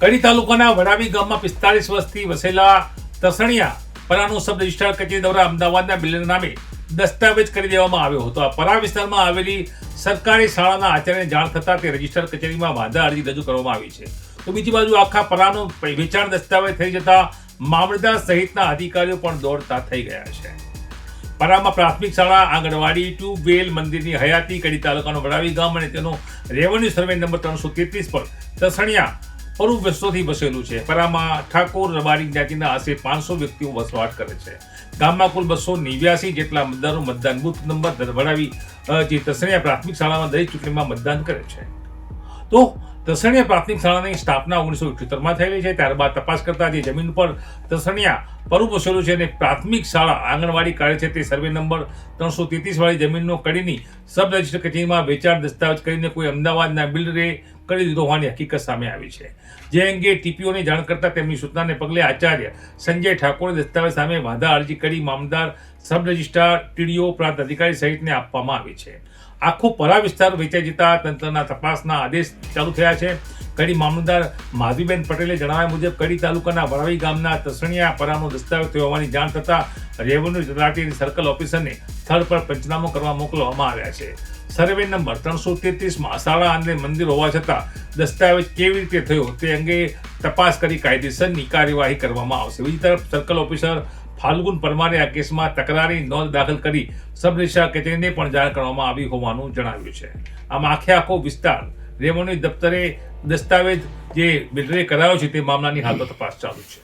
કડી તાલુકાના વડાવી ગામમાં પિસ્તાલીસ વર્ષથી વસેલા તસણિયા પરાનું સબ રજિસ્ટ્રાર કચેરી દ્વારા અમદાવાદના બિલ્ડર નામે દસ્તાવેજ કરી દેવામાં આવ્યો હતો. આ પરા વિસ્તારમાં આવેલી સરકારી શાળાના આચાર્યને જાણ થતાં તે રજિસ્ટર કચેરીમાં વાંધા અરજી રજૂ કરવામાં આવી છે. તો બીજી બાજુ આખા પરાનો વેચાણ દસ્તાવેજ થઈ જતા મામલતદાર સહિતના અધિકારીઓ પણ દોડતા થઈ ગયા છે. પરામાં પ્રાથમિક શાળા, આંગણવાડી, ટ્યુબવેલ મંદિરની હયાતી કડી તાલુકાનો વડાવી ગામ અને તેનો રેવન્યુ સર્વે નંબર ત્રણસો તેત્રીસ પર તસણિયા પરુ વસ્ત્રોથી વસેલું છે. ફરામાં ઠાકોર રબારી જાતિના આશરે પાંચસો વ્યક્તિઓ વસવાટ કરે છે. ગામમાં કુલ બસો નેવ્યાસી જેટલા મતદારો મતદાન બુથ નંબર વડાવી જે તસણિયા પ્રાથમિક શાળામાં દરેક ચૂંટણીમાં મતદાન કરે છે. તો તસણિયા પ્રાથમિક શાળાની સ્થાપના ઓગણીસો ઇઠ્યોતેરમાં થયેલી છે. ત્યારબાદ તપાસ કરતા જે જમીન પર તસણિયા પરુ વસેલું છે અને પ્રાથમિક શાળા આંગણવાડી કાર્ય છે તે સર્વે નંબર ત્રણસો તેત્રીસ વાળી જમીનનો કડીની સબ રજિસ્ટર કચેરીમાં વેચાણ દસ્તાવેજ કરીને કોઈ અમદાવાદના બિલ્ડરે કરી દીધો હોવાની હકીકત સામે આવી છે. જે અંગે ટીપીઓને જાણ કરતા તેમની સૂચનાને પગલે આચાર્ય સંજય ઠાકોરે દસ્તાવેજ સામે વાંધા અરજી કરી મામલદાર સબ રજિસ્ટ્રાર, ટીડીઓ, પ્રાંત અધિકારી સહિતને આપવામાં આવી છે. આખો પરા વિસ્તાર વેચાઈ જતા તંત્રના તપાસના આદેશ ચાલુ થયા છે. કડી મામલતદાર માધવીબેન પટેલે જણાવ્યા મુજબ કડી તાલુકાના વરાવી ગામના તસણિયા પરાનો દસ્તાવેજ થયો હોવાની જાણ થતાં રેવન્યુ તલાટી સર્કલ ઓફિસરને સ્થળ પર પંચનામો કરવા મોકલવામાં આવ્યા છે. સર્વે નંબર ત્રણસો તેત્રીસમાં શાળા અને મંદિર હોવા છતાં દસ્તાવેજ કેવી રીતે થયો તે અંગે તપાસ કરી કાયદેસરની કાર્યવાહી કરવામાં આવશે. બીજી તરફ સર્કલ ઓફિસર ફાલ્ગુન પરમારે આ કેસમાં તકરારી નોંધ દાખલ કરી સબ રજિસ્ટ્રાર કચેરીને પણ જાણ કરવામાં આવી હોવાનું જણાવ્યું છે. આમ આખે આખો વિસ્તાર રેવન્યુ દફતરે દસ્તાવેજ જે બિલ્ડરે કરાયો છે તે મામલાની હાલમાં તપાસ ચાલુ છે.